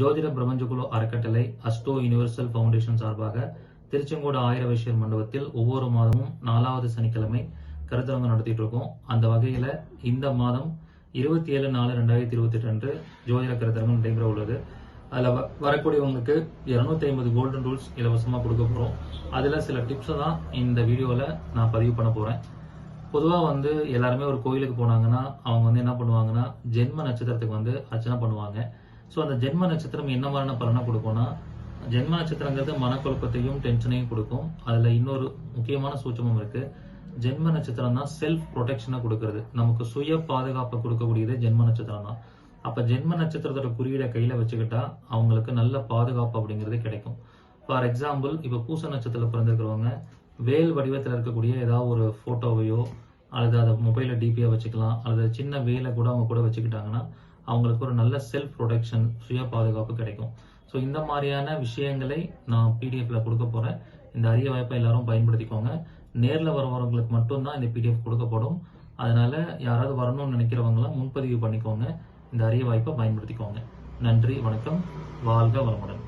ஜோதிட பிரபஞ்சகுழு அறக்கட்டளை Astro universal foundation சார்பாக திருச்செங்கோடு ஆயிர வைசியர் மண்டபத்தில் ஒவ்வொரு மாதமும் நாலாவது சனிக்கிழமை கருத்தரங்கம் நடத்திட்டு இருக்கோம். அந்த வகையில இந்த மாதம் இருபத்தி ஏழு நாலு ரெண்டாயிரத்தி இருபத்தி எட்டு அன்று ஜோதிட கருத்தரங்கம் நடைபெற உள்ளது. அதில் வரக்கூடியவங்களுக்கு இரநூத்தி ஐம்பது கோல்டன் ரூல்ஸ் இலவசமாக கொடுக்க போகிறோம் அதில் சில டிப்ஸை தான் இந்த வீடியோவில் நான் பதிவு பண்ண போகிறேன் பொதுவாக வந்து எல்லாருமே ஒரு கோயிலுக்கு போனாங்கன்னா அவங்க வந்து என்ன பண்ணுவாங்கன்னா ஜென்ம நட்சத்திரத்துக்கு வந்து அர்ச்சனை பண்ணுவாங்க. ஸோ அந்த ஜென்ம நட்சத்திரம் என்ன மாதிரியான பலனை கொடுக்கும்னா ஜென்ம நட்சத்திரங்கிறது மனக்குழப்பத்தையும் டென்ஷனையும் கொடுக்கும். அதில் இன்னொரு முக்கியமான சூட்சமும் இருக்கு. ஜென்ம நட்சத்திரம் தான் செல்ஃப் ப்ரொடெக்ஷனை கொடுக்கறது. நமக்கு சுய பாதுகாப்பை கொடுக்கக்கூடியது ஜென்ம நட்சத்திரம் தான். அப்போ ஜென்ம நட்சத்திரத்தோட குறியீடை கையில் வச்சுக்கிட்டா அவங்களுக்கு நல்ல பாதுகாப்பு அப்படிங்கிறது கிடைக்கும். ஃபார் எக்ஸாம்பிள் இப்போ பூச நட்சத்திரத்தில் பிறந்திருக்கிறவங்க வேல் வடிவத்தில் இருக்கக்கூடிய ஏதாவது ஒரு ஃபோட்டோவையோ அல்லது அதை மொபைலில் டிபியாக வச்சுக்கலாம். அல்லது சின்ன வேலை கூட அவங்க கூட வச்சுக்கிட்டாங்கன்னா அவங்களுக்கு ஒரு நல்ல செல்ஃப் ப்ரொடெக்ஷன் சுய பாதுகாப்பு கிடைக்கும். ஸோ இந்த மாதிரியான விஷயங்களை நான் பிடிஎஃப்ல கொடுக்க போகிறேன் இந்த அரிய வாய்ப்பை எல்லாரும் பயன்படுத்திக்கோங்க. நேரில் வரவங்களுக்கு மட்டும்தான் இந்த பிடிஎஃப் கொடுக்கப்படும். அதனால யாராவது வரணும்னு நினைக்கிறவங்களாம் முன்பதிவு பண்ணிக்கோங்க. இந்த அரிய வாய்ப்பை பயன்படுத்திக்கோங்க. நன்றி வணக்கம். வாழ்க வளமுடன்.